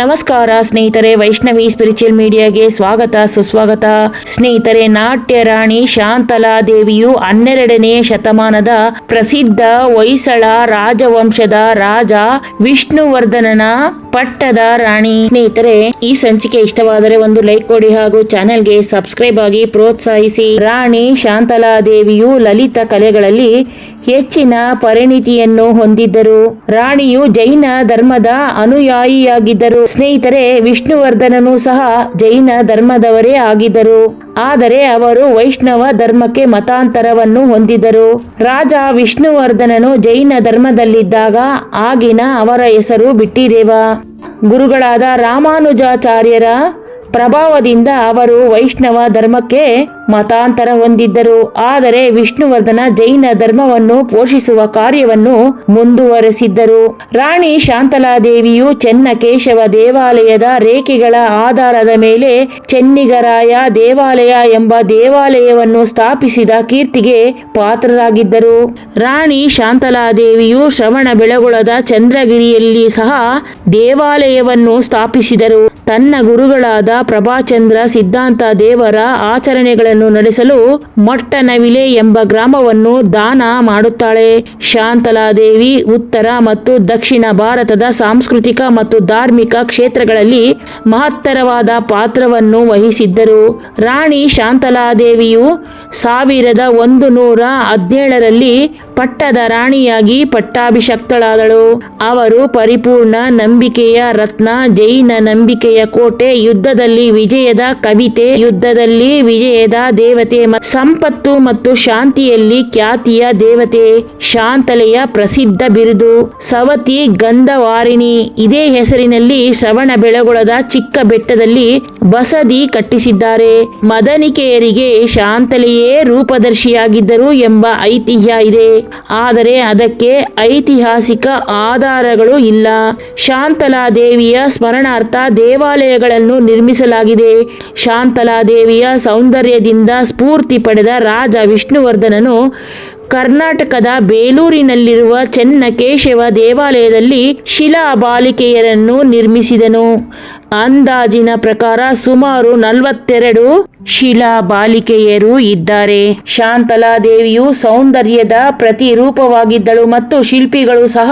ನಮಸ್ಕಾರ ಸ್ನೇಹಿತರೆ, ವೈಷ್ಣವಿ ಸ್ಪಿರಿಚುವಲ್ ಮೀಡಿಯಾಗೆ ಸ್ವಾಗತ, ಸುಸ್ವಾಗತ. ಸ್ನೇಹಿತರೆ, ನಾಟ್ಯ ರಾಣಿ ಶಾಂತಲಾ ದೇವಿಯು ಹನ್ನೆರಡನೇ ಶತಮಾನದ ಪ್ರಸಿದ್ಧ ಹೊಯ್ಸಳ ರಾಜವಂಶದ ರಾಜ ವಿಷ್ಣುವರ್ಧನನ ಪಟ್ಟದ ರಾಣಿ. ಸ್ನೇಹಿತರೆ, ಈ ಸಂಚಿಕೆ ಇಷ್ಟವಾದರೆ ಒಂದು ಲೈಕ್ ಕೊಡಿ ಹಾಗೂ ಚಾನೆಲ್ಗೆ ಸಬ್ಸ್ಕ್ರೈಬ್ ಆಗಿ ಪ್ರೋತ್ಸಾಹಿಸಿ. ರಾಣಿ ಶಾಂತಲಾ ದೇವಿಯು ಲಲಿತ ಕಲೆಗಳಲ್ಲಿ ಹೆಚ್ಚಿನ ಪರಿಣಿತಿಯನ್ನು ಹೊಂದಿದ್ದರು. ರಾಣಿಯು ಜೈನ ಧರ್ಮದ ಅನುಯಾಯಿಯಾಗಿದ್ದರು. ಸ್ನೇಹಿತರೆ, ವಿಷ್ಣುವರ್ಧನನು ಸಹ ಜೈನ ಧರ್ಮದವರೇ ಆಗಿದ್ದರು. ಆದರೆ ಅವರು ವೈಷ್ಣವ ಧರ್ಮಕ್ಕೆ ಮತಾಂತರವನ್ನು ಹೊಂದಿದರು ರಾಜ ವಿಷ್ಣುವರ್ಧನನು ಜೈನ ಧರ್ಮದಲ್ಲಿದ್ದಾಗ ಆಗಿನ ಅವರ ಹೆಸರು ಬಿಟ್ಟಿದೇವ. ಗುರುಗಳಾದ ರಾಮಾನುಜಾಚಾರ್ಯರ ಪ್ರಭಾವದಿಂದ ಅವರು ವೈಷ್ಣವ ಧರ್ಮಕ್ಕೆ ಮತಾಂತರ ಹೊಂದಿದ್ದರು. ಆದರೆ ವಿಷ್ಣುವರ್ಧನ ಜೈನ ಧರ್ಮವನ್ನು ಪೋಷಿಸುವ ಕಾರ್ಯವನ್ನು ಮುಂದುವರೆಸಿದ್ದರು. ರಾಣಿ ಶಾಂತಲಾದೇವಿಯು ಚೆನ್ನಕೇಶವ ದೇವಾಲಯದ ರೇಖೆಗಳ ಆಧಾರದ ಮೇಲೆ ಚೆನ್ನಿಗರಾಯ ದೇವಾಲಯ ಎಂಬ ದೇವಾಲಯವನ್ನು ಸ್ಥಾಪಿಸಿದ ಕೀರ್ತಿಗೆ ಪಾತ್ರರಾಗಿದ್ದರು. ರಾಣಿ ಶಾಂತಲಾದೇವಿಯು ಶ್ರವಣ ಬೆಳಗೊಳದ ಚಂದ್ರಗಿರಿಯಲ್ಲಿ ಸಹ ದೇವಾಲಯವನ್ನು ಸ್ಥಾಪಿಸಿದರು. ತನ್ನ ಗುರುಗಳಾದ ಪ್ರಭಾಚಂದ್ರ, ಸಿದ್ಧಾಂತ ದೇವರ ಆಚರಣೆಗಳನ್ನು ನಡೆಸಲು ಮೊಟ್ಟನವಿಲೆ ಎಂಬ ಗ್ರಾಮವನ್ನು ದಾನ ಮಾಡುತ್ತಾಳೆ. ಶಾಂತಲಾದೇವಿ ಉತ್ತರ ಮತ್ತು ದಕ್ಷಿಣ ಭಾರತದ ಸಾಂಸ್ಕೃತಿಕ ಮತ್ತು ಧಾರ್ಮಿಕ ಕ್ಷೇತ್ರಗಳಲ್ಲಿ ಮಹತ್ತರವಾದ ಪಾತ್ರವನ್ನು ವಹಿಸಿದ್ದರು. ರಾಣಿ ಶಾಂತಲಾದೇವಿಯು ಸಾವಿರದ ಒಂದು ನೂರ ಹದಿನೇಳರಲ್ಲಿ ಪಟ್ಟದ ರಾಣಿಯಾಗಿ ಪಟ್ಟಾಭಿಷಕ್ತಳಾದಳು. ಅವರು ಪರಿಪೂರ್ಣ ನಂಬಿಕೆಯ ರತ್ನ, ಜೈನ ನಂಬಿಕೆಯ ಕೋಟೆ, ಯುದ್ಧದಲ್ಲಿ ವಿಜಯದ ಕವಿತೆ, ಯುದ್ಧದಲ್ಲಿ ವಿಜಯದ ದೇವತೆ ಸಂಪತ್ತು ಮತ್ತು ಶಾಂತಿಯಲ್ಲಿ ಖ್ಯಾತಿಯ ದೇವತೆ, ಶಾಂತಲೆಯ ಪ್ರಸಿದ್ಧ ಬಿರುದು, ಸವತಿ ಗಂಧವಾರಿಣಿ. ಇದೇ ಹೆಸರಿನಲ್ಲಿ ಶ್ರವಣ ಬೆಳಗೊಳದ ಚಿಕ್ಕ ಬೆಟ್ಟದಲ್ಲಿ ಬಸದಿ ಕಟ್ಟಿಸಿದ್ದಾರೆ. ಮದನಿಕೆಯರಿಗೆ ಶಾಂತಲೆಯೇ ರೂಪದರ್ಶಿಯಾಗಿದ್ದರು ಎಂಬ ಐತಿಹ್ಯ ಇದೆ. ಆದರೆ ಅದಕ್ಕೆ ಐತಿಹಾಸಿಕ ಆಧಾರಗಳು ಇಲ್ಲ. ಶಾಂತಲಾ ದೇವಿಯ ಸ್ಮರಣಾರ್ಥ ದೇವಾಲಯಗಳನ್ನು ನಿರ್ಮಿಸಲಾಗಿದೆ. ಶಾಂತಲಾ ದೇವಿಯ ಸೌಂದರ್ಯದಿಂದ ಸ್ಫೂರ್ತಿ ಪಡೆದ ರಾಜ ವಿಷ್ಣುವರ್ಧನನು ಕರ್ನಾಟಕದ ಬೇಲೂರಿನಲ್ಲಿರುವ ಚೆನ್ನಕೇಶವ ದೇವಾಲಯದಲ್ಲಿ ಶಿಲಾ ಬಾಲಿಕೆಯರನ್ನು ನಿರ್ಮಿಸಿದನು. ಅಂದಾಜಿನ ಪ್ರಕಾರ ಸುಮಾರು ನಲವತ್ತೆರಡು ಶಿಲಾ ಬಾಲಿಕೆಯರು ಇದ್ದಾರೆ. ಶಾಂತಲಾ ದೇವಿಯು ಸೌಂದರ್ಯದ ಪ್ರತಿರೂಪವಾಗಿದ್ದಳು ಮತ್ತು ಶಿಲ್ಪಿಗಳು ಸಹ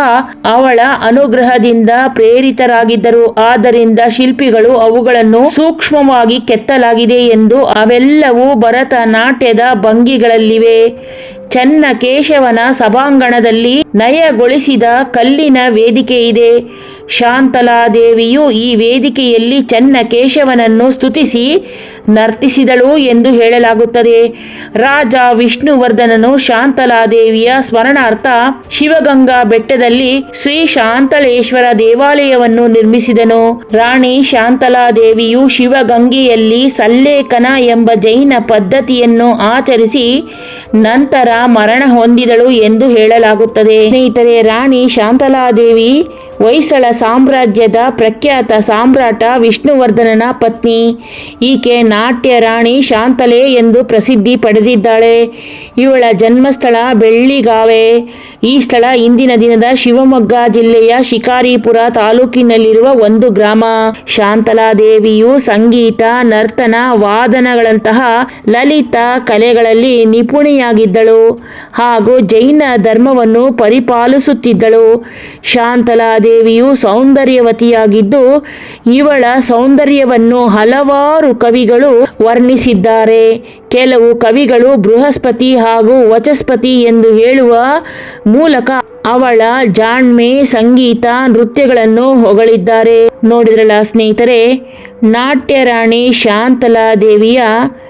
ಅವಳ ಅನುಗ್ರಹದಿಂದ ಪ್ರೇರಿತರಾಗಿದ್ದರು. ಆದ್ದರಿಂದ ಶಿಲ್ಪಿಗಳು ಅವುಗಳನ್ನು ಸೂಕ್ಷ್ಮವಾಗಿ ಕೆತ್ತಲಾಗಿದೆ ಎಂದು ಅವೆಲ್ಲವೂ ಭರತನಾಟ್ಯದ ಭಂಗಿಗಳಲ್ಲಿವೆ. ಚನ್ನಕೇಶವನ ಸಭಾಂಗಣದಲ್ಲಿ ನಯಗೊಳಿಸಿದ ಕಲ್ಲಿನ ವೇದಿಕೆ ಇದೆ ಶಾಂತಲಾದೇವಿಯು ಈ ವೇದಿಕೆಯಲ್ಲಿ ಚನ್ನಕೇಶವನನ್ನು ಸ್ತುತಿಸಿ ನರ್ತಿಸಿದಳು ಎಂದು ಹೇಳಲಾಗುತ್ತದೆ. ರಾಜ ವಿಷ್ಣುವರ್ಧನನು ಶಾಂತಲಾದೇವಿಯ ಸ್ಮರಣಾರ್ಥ ಶಿವಗಂಗಾ ಬೆಟ್ಟದಲ್ಲಿ ಶ್ರೀ ಶಾಂತಲೇಶ್ವರ ದೇವಾಲಯವನ್ನು ನಿರ್ಮಿಸಿದನು. ರಾಣಿ ಶಾಂತಲಾದೇವಿಯು ಶಿವಗಂಗೆಯಲ್ಲಿ ಸಲ್ಲೇಖನ ಎಂಬ ಜೈನ ಪದ್ಧತಿಯನ್ನು ಆಚರಿಸಿ ನಂತರ ಮರಣ ಹೊಂದಿದಳು ಎಂದು ಹೇಳಲಾಗುತ್ತದೆ. ಸ್ನೇಹಿತರೆ, ರಾಣಿ ಶಾಂತಲಾದೇವಿ ಹೊಯ್ಸಳ ಸಾಮ್ರಾಜ್ಯದ ಪ್ರಖ್ಯಾತ ಸಾಮ್ರಾಟ ವಿಷ್ಣುವರ್ಧನನ ಪತ್ನಿ. ಈಕೆ ನಾಟ್ಯ ರಾಣಿ ಶಾಂತಲೆ ಎಂದು ಪ್ರಸಿದ್ಧಿ ಪಡೆದಿದ್ದಾಳೆ. ಇವಳ ಜನ್ಮಸ್ಥಳ ಬೆಳ್ಳಿಗಾವೆ. ಈ ಸ್ಥಳ ಇಂದಿನ ದಿನದ ಶಿವಮೊಗ್ಗ ಜಿಲ್ಲೆಯ ಶಿಕಾರಿಪುರ ತಾಲೂಕಿನಲ್ಲಿರುವ ಒಂದು ಗ್ರಾಮ. ಶಾಂತಲಾದೇವಿಯು ಸಂಗೀತ, ನರ್ತನ, ವಾದನಗಳಂತಹ ಲಲಿತ ಕಲೆಗಳಲ್ಲಿ ನಿಪುಣಿಯಾಗಿದ್ದಳು ಹಾಗೂ ಜೈನ ಧರ್ಮವನ್ನು ಪರಿಪಾಲಿಸುತ್ತಿದ್ದಳು. ಶಾಂತಲಾದೇವಿಯು ಸೌಂದರ್ಯವತಿಯಾಗಿದ್ದು, ಇವಳ ಸೌಂದರ್ಯವನ್ನು ಹಲವಾರು ಕವಿಗಳು ವರ್ಣಿಸಿದ್ದಾರೆ. ಕೆಲವು ಕವಿಗಳು ಬೃಹಸ್ಪತಿ ಹಾಗೂ ವಚಸ್ಪತಿ ಎಂದು ಹೇಳುವ ಮೂಲಕ ಅವಳ ಜಾಣ್ಮೆ, ಸಂಗೀತ, ನೃತ್ಯಗಳನ್ನು ಹೊಗಳಿದ್ದಾರೆ. ನೋಡಿದ್ರಲ್ಲ ಸ್ನೇಹಿತರೆ ನಾಟ್ಯ ರಾಣಿ ಶಾಂತಲಾ ದೇವಿಯ